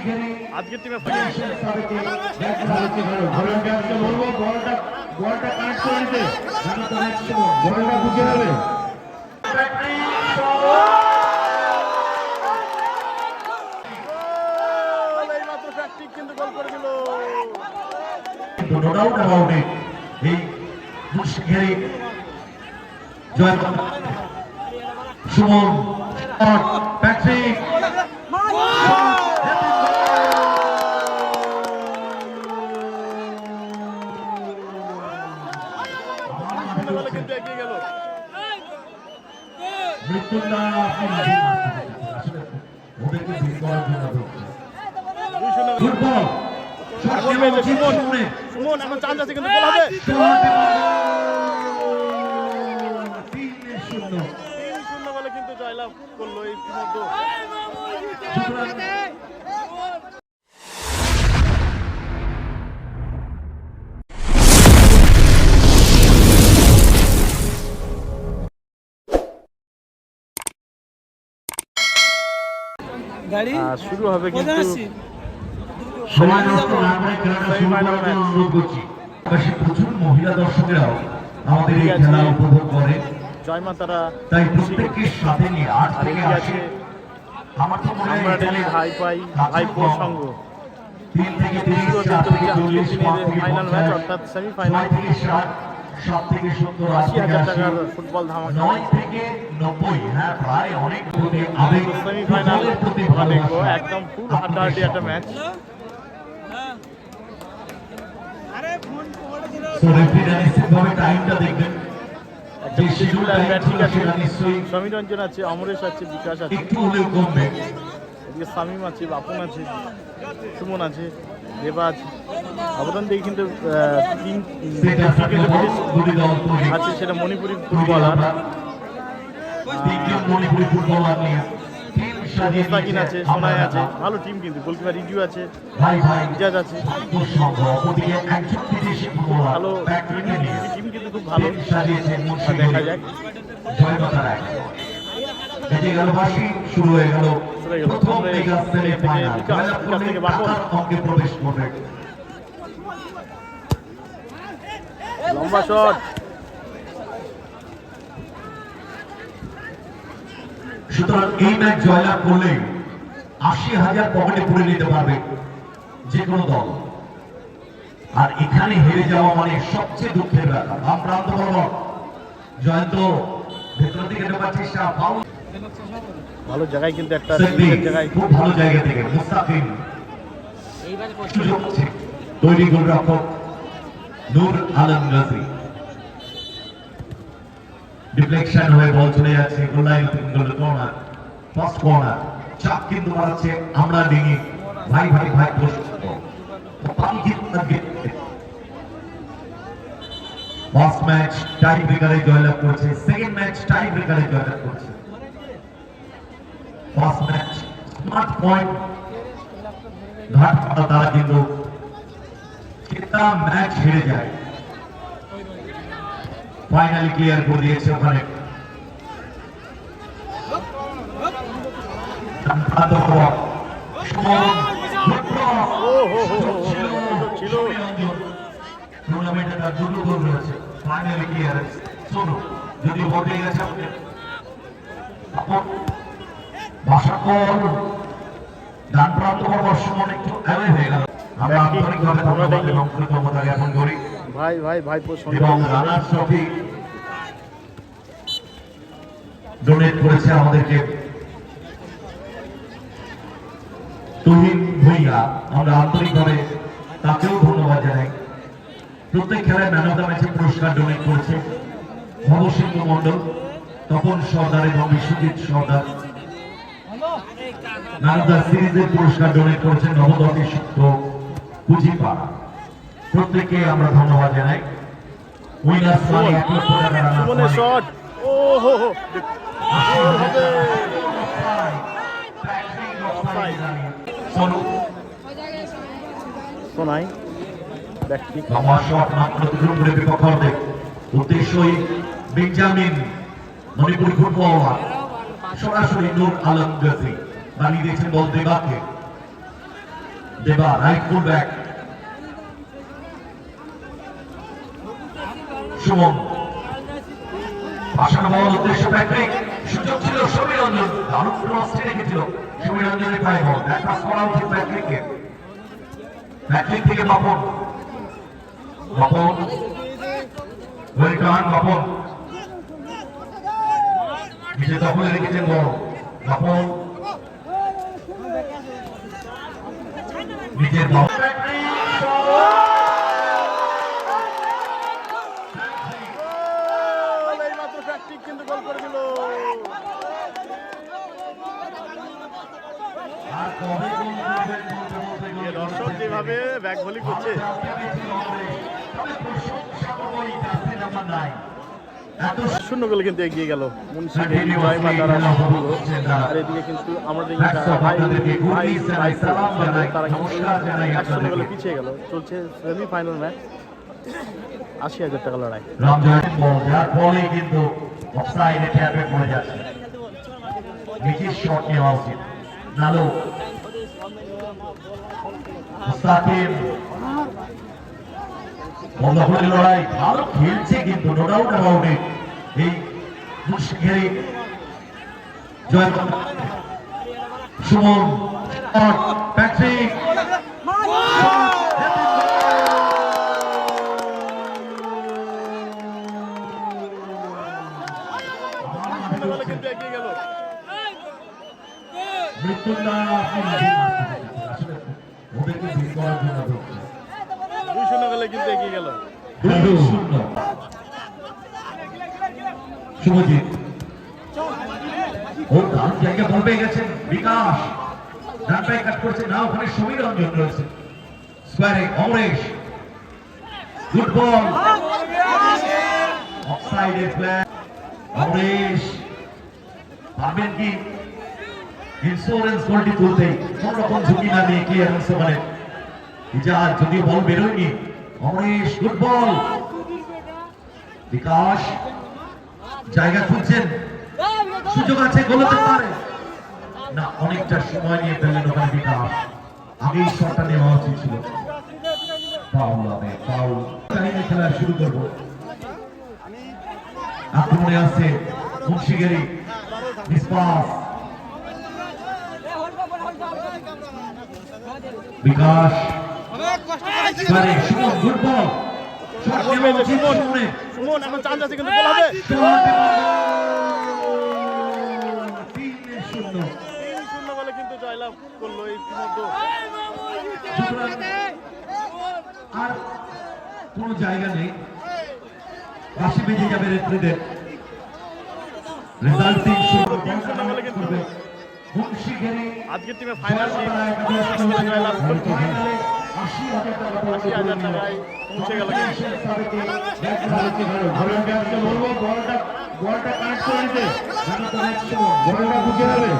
আজকের টিমে বলব বলটা বলটা কানেক্ট করে দিতে বলটা বুঝে যাবে নো ডাউট অ্যাবাউট ইট এই মুশকিল জয় সুমন প্যাট্রিক সুমন সুমন এখন চান্স আছে কিন্তু গোল হবে। তিন শূন্য। তিন শূন্য বলে কিন্তু জয়লাভ করল এই গাড়ি? শুরু হবে কিন্তু সময় নষ্ট না করে খেলাটা শুরু করার জন্য অনুরোধ করছি। পাশে প্রচুর মহিলা দর্শকেরাও আমাদের এই খেলা উপভোগ করে। তাই প্রত্যেককে সাথে নিয়ে আট থেকে আসে আমার তো মনে হয় ভাই পাই ভাই সঙ্গ। তিন থেকে তিরিশ চার থেকে চল্লিশ পাঁচ থেকে ফাইনাল ম্যাচ পঞ্চাশ অর্থাৎ সেমিফাইনাল ছয় থেকে ষাট সাত থেকে সত্তর আশি হাজার টাকার ফুটবল ধামাকা। নয় থেকে নব্বই হ্যাঁ প্রায় অনেক আবেগ সেমিফাইনাল একদম ফুল হাড্ডাহাড্ডি একটা ম্যাচ তো রেফারিরা নিশ্চিতভাবে টাইমটা দেখবেন। যে শিডিউল বিশাল টাইম আছে নিশ্চয়ই সমীর রঞ্জন আছে অমরেশ আছে বিকাশ আছে। একটু হলেও কমবে। এদিকে সামিম আছে বাপন আছে সুমন আছে দেবা আছে। অবদান দিয়ে কিন্তু তিন আছে সেটা মণিপুরি ফুটবলার মণিপুরি ফুটবলার নিয়ে। মুস্তাকিন আছে সোনাই আছে। ভালো টিম কিন্তু গোলকিপার রিজু আছে ভাই ভাই ইজাজ আছে। ভালো টিম কিন্তু খুব ভালো। দেখা যাক। শুরু হয়ে গেল। প্রথম থেকে অঙ্কে প্রবেশ করবে। লম্বা শট। সুতরাং এই ম্যাচ জয়লাভ করলে আশি হাজার পকেটে পুরে নিতে পারবে যে কোনো দল। আর এখানে হেরে যাওয়া মানে সবচেয়ে দুঃখের ব্যাপার। বাম প্রান্ত বরাবর জয়ন্ত ভেতর দিকে ঢোকার চেষ্টা ভালো জায়গায় কিন্তু একটা জায়গায় খুব ভালো জায়গা থেকে হচ্ছে তৈরি গোলরক্ষক নূর আলম গাজী ডিফ্লেকশন হয়ে বল চলে যাচ্ছে goal line goal corner first corner চাপ কিন্তু মারাচ্ছে, আমরা ডিঙি। ভাই ভাই ভাই পোস্ট ফার্স্ট ম্যাচ টাই ব্রেকারে জয়লাভ করেছে। সেকেন্ড ম্যাচ টাই ব্রেকারে জয়লাভ করেছে। ফার্স্ট ম্যাচ স্মার্ট পয়েন্ট ঘাট তারা কিন্তু ম্যাচ হেরে যায়। ফাইনালি ক্লিয়ার করে দিয়েছে ওখানে। টুর্নামেন্টে তার দুটো গোল রয়েছে ফাইনালি ক্লিয়ারেন্স শোনো যদি ভোটে গেছে আমাদের আপন ভাষাকর ডান প্রান্ত বরাবর সুমন একটু অ্যাওয়ে হয়ে গেল আমরা আন্তরিকভাবে ধন্যবাদ এবং কৃতজ্ঞতা জ্ঞাপন করি ভাই ভাই ভাই পো এবং রানার ট্রফি ডোনেট করেছে আমাদেরকে। তুহিন ভুইয়া আমরা আন্তরিকভাবে তাকেও ধন্যবাদ জানাই। প্রত্যেক খেলায় ম্যান অফ দ্য ম্যাচের পুরস্কার ডোনেট করেছে ভবসিংহ মন্ডল তপন সর্দার এবং Biswajit Sardar. Man of the সিরিজের পুরস্কার ডোনেট করেছে নবদত্তি শুক্র পুঁজিপাড়া। প্রত্যেককে আমরা ধন্যবাদ জানাই। উইনার্স মানে এক লক্ষ টাকা রানার্স শট ও হো হো। গোল হবে সোনু। সোনাই ব্যাকটিক লম্বা শট মাত্র দুজন করে বিপক্ষ অর্ধেক উদ্দেশ্যই বেঞ্জামিন মণিপুরি ফুটবলার সরাসরি নূর আলম গাজী বানিয়ে দিয়েছেন ball দেবাকে। Deba right full back Suman ball উদ্দেশ্য প্যাট্রিক সুযোগ ছিল সমীরঞ্জন। দারুণ ক্রসটি রেখেছিল সমীরঞ্জনের পায়ে বল। ব্যাক পাস করা উচিত প্যাট্রিককে প্যাট্রিক থেকে বাপন। বাপন। ওয়েলকাম বাপন। নিজে দখলে রেখেছেন বল। বাপন। নিজের বল গোল! এইমাত্র প্র্যাকটিক কিন্তু গোল করে দিল আর কবে গোল করবেন বলতে বলতে গোল এ দর্শক যেভাবে ব্যাক ভলি করছে তবে প্রশংসা করব এই জার্সি নাম্বার নাইন। এত শূন্য গোলে কিন্তু এগিয়ে গেল মুন্সি আর তারা। এদিকে কিন্তু আমাদের তারা এক শূন্য গোলে পিছিয়ে গেল। চলছে সেমিফাইনাল ম্যাচ আশি হাজার টাকা লড়াই। কিন্তু অফসাইডে ট্যাপে পড়ে যাচ্ছে। নিজের শট নেওয়া উচিত। নালো মুস্তাকিম বল লড়াই ভালো খেলছে কিন্তু নো ডাউট অ্যাবাউট ইট এই মুশকিল জয় সুমন প্যাট্রিক মাঝে আসলে ওদেরকে বের করার জন্য শূন্য গোলে কিন্তু এগিয়ে বিকাশ। ডান পায়ে কাট করছে। না, ওখানে সমীর রঞ্জন রয়েছে। স্কোয়ারে অমরেশ। Good ball. অফসাইডে অমরেশ। পারবেন কি? ইন্স্যুরেন্স গোলটি তুলতে কোন রকম ঝুঁকি না নিয়ে কি এমন মানে ইজাজ যদি বল বেরোয়নি অমরেশ গুড বল বিকাশ, জায়গা খুঁজছেন। সুযোগ আছে, গোল হতে পারে। না, অনেকটা সময় নিয়ে ফেললেন ওখানে বিকাশ। আগেই শটটা নেওয়া উচিত ছিল। হবে খেলা শুরু করব। আক্রমণে আসছে মুন্সিগেরি। নিষ্পাস। বিকাশ। সুমন বল এখন চান্স আছে কিন্তু শূন্য গোলে কিন্তু জয়লাভ করল এই আর কোনো জায়গা নেই। বাসি বেজে যাবে রেফারিদের। রেজাল্ট তিন শূন্য তিন শূন্য গোলে কিন্তু মুন্সিগেরি আজকের টিমে ফাইনাল জয়লাভ আশি হাজার টাকায় পৌঁছে গেল। বলব বলটা বলটা কানেক্ট করে দিতে বলটা বুঝে যাবে